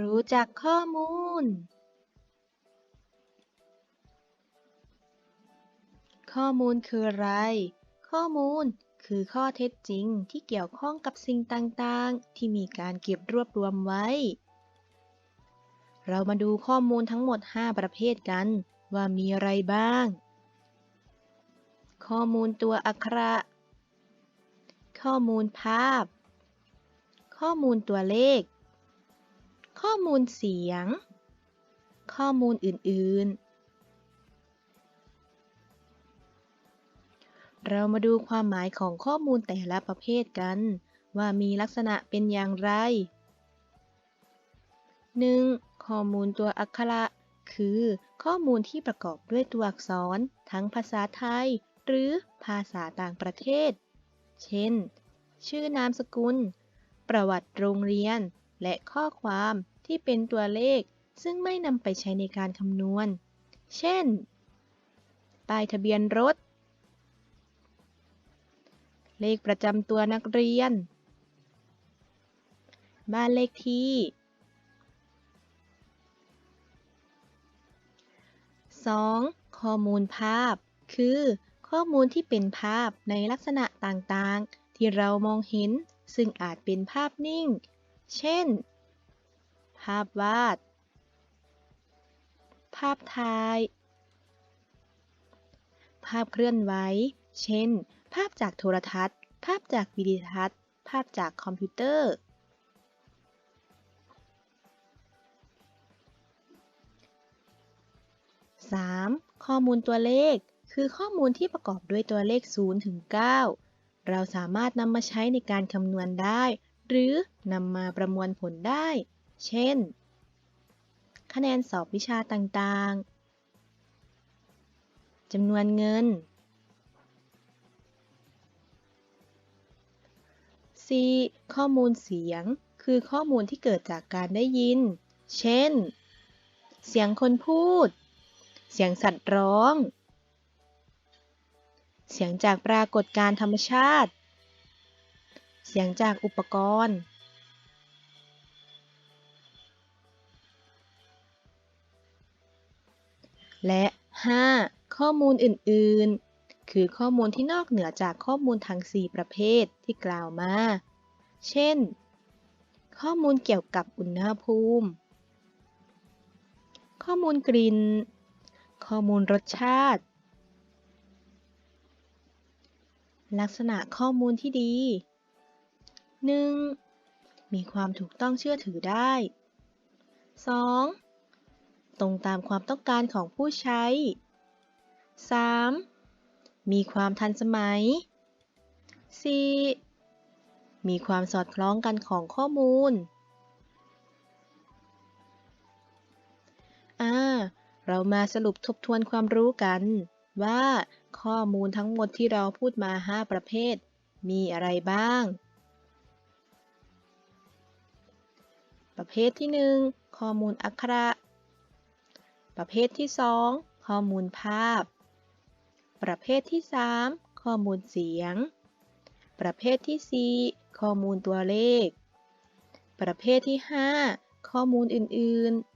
รู้จักข้อมูล ข้อมูลคืออะไร ข้อมูลคือข้อเท็จจริงที่เกี่ยวข้องกับสิ่งต่างๆ ที่มีการเก็บรวบรวมไว้ เรามาดูข้อมูลทั้งหมด 5 ประเภทกัน ว่ามีอะไรบ้าง ข้อมูลตัวอักขระ ข้อมูลภาพ ข้อมูลตัวเลข ข้อมูลเสียง ข้อมูลอื่น ๆ เรามาดูความหมายของข้อมูลแต่ละประเภทกัน ว่ามีลักษณะเป็นอย่างไร 1. ข้อมูลตัวอักขระ คือข้อมูลที่ประกอบด้วยตัวอักษร ทั้งภาษาไทย หรือภาษาต่างประเทศ เช่น ชื่อนามสกุล ประวัติโรงเรียน และข้อความ ที่เป็นตัวเลขซึ่งไม่นำไปใช้ในการคำนวณ เช่น ป้ายทะเบียนรถ เลขประจำตัวนักเรียน บ้านเลขที่ 2. ข้อมูลภาพ คือ ข้อมูลที่เป็นภาพในลักษณะต่างๆ ที่เรามองเห็น ซึ่งอาจเป็นภาพนิ่ง เช่น ภาพวาด ภาพถ่าย ภาพเคลื่อนไหว เช่น ภาพจากโทรทัศน์ ภาพจากวิดีทัศน์ ภาพจากคอมพิวเตอร์ 3. ข้อมูลตัวเลข คือข้อมูลที่ประกอบด้วยตัวเลข 0 ถึง 9 เราสามารถนำมาใช้ในการคำนวณได้ หรือนำมาประมวลผลได้ เช่น คะแนนสอบวิชาต่างๆ จำนวนเงิน 4. ข้อมูลเสียง คือข้อมูลที่เกิดจากการได้ยิน เช่น เสียงคนพูด เสียงสัตว์ร้อง เสียงจากปรากฏการธรรมชาติ เสียงจากอุปกรณ์ และ 5. ข้อมูลอื่นๆ คือข้อมูลที่นอกเหนือจากข้อมูลทั้ง4 ประเภทที่กล่าวมา เช่น ข้อมูลเกี่ยวกับอุณหภูมิ ข้อมูลกลิ่น ข้อมูลรสชาติ ลักษณะข้อมูลที่ดี 1. มีความถูกต้องเชื่อถือได้ 2. ตรงตามความต้องการของผู้ใช้ 3. มีความทันสมัย 4. มีความสอดคล้องกันของข้อมูลอ่าเรามาสรุปทบทวนความรู้กันว่าข้อมูลทั้งหมดที่เราพูดมา 5 ประเภท มีอะไรบ้าง ประเภทที่ 1 ข้อมูลอักขระ ประเภทที่ 2 ข้อมูลภาพ ประเภทที่ 3 ข้อมูลเสียง ประเภทที่ 4 ข้อมูลตัวเลข ประเภทที่ 5 ข้อมูลอื่น ๆ